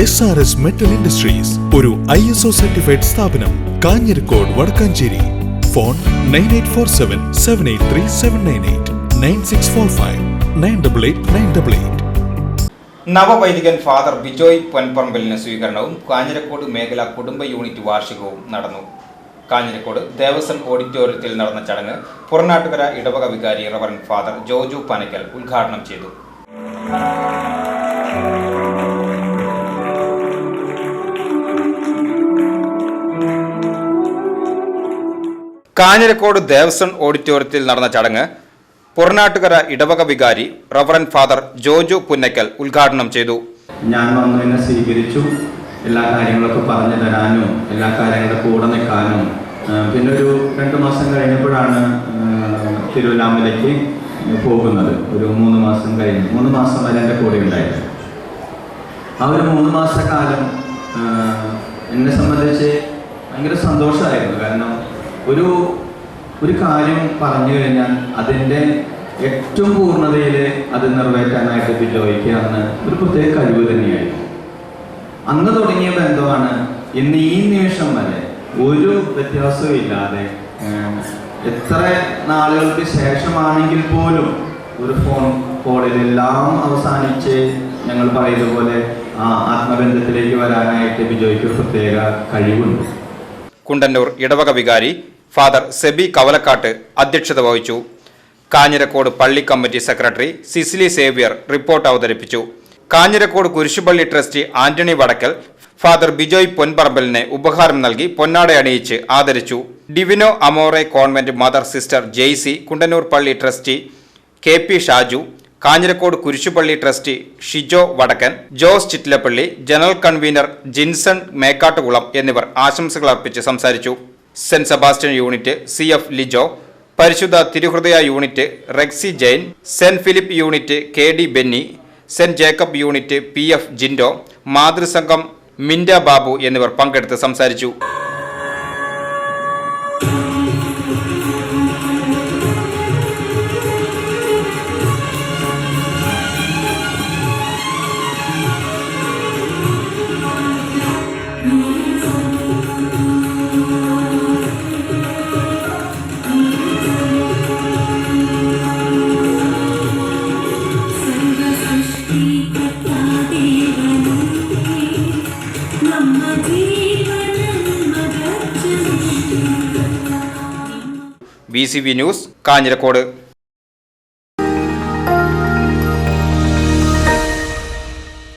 S R S metal industries ഒരു I S O certified സ്ഥാപനം Kanjirakode Wadakkanchery. Phone nine eight four seven seven eight three seven nine eight nine six four five nine double eight nine double eight നവവൈദികൻ father Bijoy പൊൻപറമ്പലിന് സ്വീകരണവും കാഞ്ഞിരക്കോട് മേഖല കുടുംബ unit വാർഷികവും നടന്നു. കാഞ്ഞിരക്കോട് ദേവസ്വം ഓഡിറ്റോറിയത്തിൽ നടന്ന ചടങ്ങ് പുറനാട്ടുകര ഇടവക വികാരി റവറൻ ഫാദർ ജോജു പനക്കൽ ഉദ്ഘാടനം ചെയ്തു. കാഞ്ഞിരക്കോട് ദേവസ്വം ഓഡിറ്റോറിയത്തിൽ നടന്ന ചടങ്ങ് പുറനാട്ടുകര ഇടവക വികാരി റവറൻ ഫാദർ ജോജു പുന്നക്കൽ ഉദ്ഘാടനം ചെയ്തു. ഞാൻ വന്നു എന്നെ സ്വീകരിച്ചു. എല്ലാ കാര്യങ്ങളൊക്കെ പറഞ്ഞു തരാനും എല്ലാ കാര്യങ്ങളുടെ കൂടെ നിൽക്കാനും. പിന്നെ ഒരു രണ്ട് മാസം കഴിഞ്ഞപ്പോഴാണ് ആ, പോകുന്നത്. ഒരു മൂന്ന് മാസം കഴിഞ്ഞ് മൂന്ന് മാസം വരെ എന്റെ കൂടെ ഉണ്ടായിരുന്നു. ആ മൂന്ന് മാസക്കാലം എന്നെ സംബന്ധിച്ച് ഭയങ്കര സന്തോഷമായിരുന്നു. കാരണം ഒരു ഒരു കാര്യം പറഞ്ഞു കഴിഞ്ഞാൽ അതിന്റെ ഏറ്റവും പൂർണതയിൽ അത് നിറവേറ്റാനായിട്ട് അന്ന് ഒരു പ്രത്യേക കഴിവ് തന്നെയായിരുന്നു. അന്ന് തുടങ്ങിയ ബന്ധമാണ് ഇന്ന് ഈ നിമിഷം വരെ ഒരു വ്യത്യാസവും ഇല്ലാതെ എത്ര നാളുകൾക്ക് ശേഷമാണെങ്കിൽ പോലും ഒരു ഫോൺ കോളിലെല്ലാം അവസാനിച്ച് ഞങ്ങൾ പറയുന്ന പോലെ ആ ആത്മബന്ധത്തിലേക്ക് വരാനായിട്ട് ബിജോയ്ക്ക് ഒരു പ്രത്യേക കഴിവുണ്ട്. കുണ്ടന്നൂർ ഇടവക വികാരി ഫാദർ സെബി കവലക്കാട്ട് അധ്യക്ഷത വഹിച്ചു. കാഞ്ഞിരക്കോട് പള്ളി committee secretary Cecily Xavier report അവതരിപ്പിച്ചു. കാഞ്ഞിരക്കോട് കുരിശുപള്ളി trustee Antony Vadakkal father Bijoy പൊൻപറമ്പലിനെ ഉപഹാരം നൽകി പൊന്നാട അണിയിച്ച് ആദരിച്ചു. Divino Amore convent mother sister Jaicy Kundannur പള്ളി trustee K P Shaju Kanjirakode കുരിശുപള്ളി trustee Shijo Vadakkan Jose Chittilappally general convener Jinson Mekkattukulam എന്നിവർ ആശംസകൾ അർപ്പിച്ച് സംസാരിച്ചു. Saint Sebastian unit C F Lijo പരിശുദ്ധ തിരുഹൃദയ unit Rexy Jain Saint Philip unit K D Benny Saint Jacob unit P F Jindo മാതൃസംഘം Minda Babu എന്നിവർ പങ്കെടുത്ത് സംസാരിച്ചു Thank you. V news Kanjirakode